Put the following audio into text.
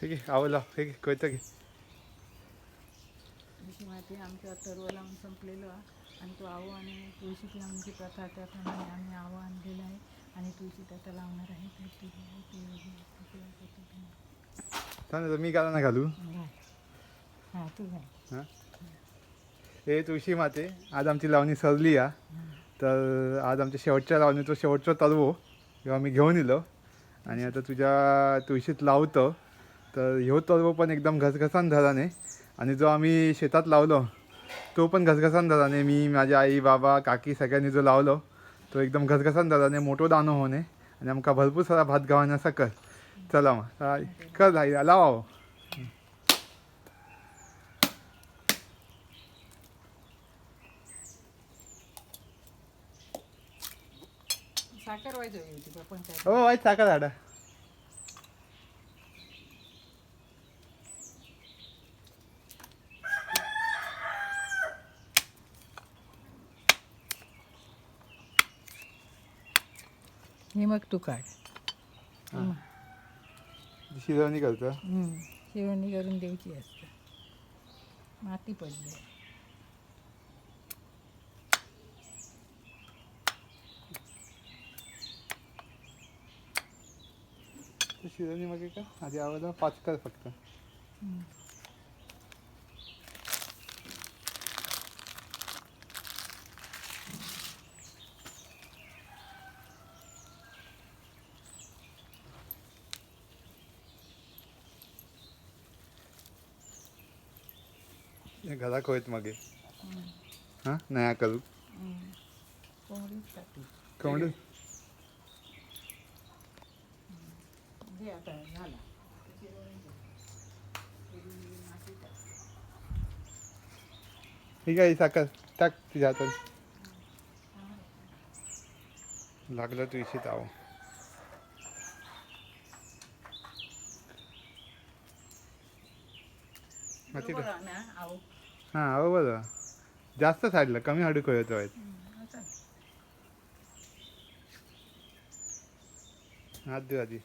ठीक आहे आवला ठीक आहे कळतं की. माती आमच्या तरव लावून संपलेलो आणि तो आहो आणि तुळशीची आमची प्रथा त्याप्रमाणे आम्ही आहो आणलेला आहे. आणि तुळशी त्याचा लावणार आहे. ती ती ती ती तर मी गाला ना घालू. हां तू हां? हे तुळशी माते आज आमची लावणी सरली आ. तर आज आमच्या शेवटच्या लावणीचं शेवटचं तलवो किंवा मी घेऊन येलो आणि आता तुझ्या तुळशीत लावतो. तर ह्यो तलवो पण एकदम घसघसान धराने आणि जो आम्ही शेतात लावलो तो पण घसघसान धराने मी माझी आई बाबा काकी सगळ्यांनी जो लावलो तो एकदम घसघसान धराने मोठो दानो होणे. आणि आमका भरपूर सारा भात गावाने असा कर चला मग. कर आई लावा हो. साखर व्हायचं होती पण काय? हो वाईट साखर झाडा हे मग तू काढ. शिजवणी करतो. शिवणी करून द्यायची असते. माती पडली. शिजवणी मग का? आधी आवडला पाच कर फक्त घराक होईत मागे. हम्म. हां? नया करू कोंबडी. ठीक आहे साखर टाक तुझ्या हातात लागलं तू इशित आहो. माती बरोबर ना आहो हां. बरं जास्त साडलं कमी हाडू कळतो आहेत. आता हात देऊ आधी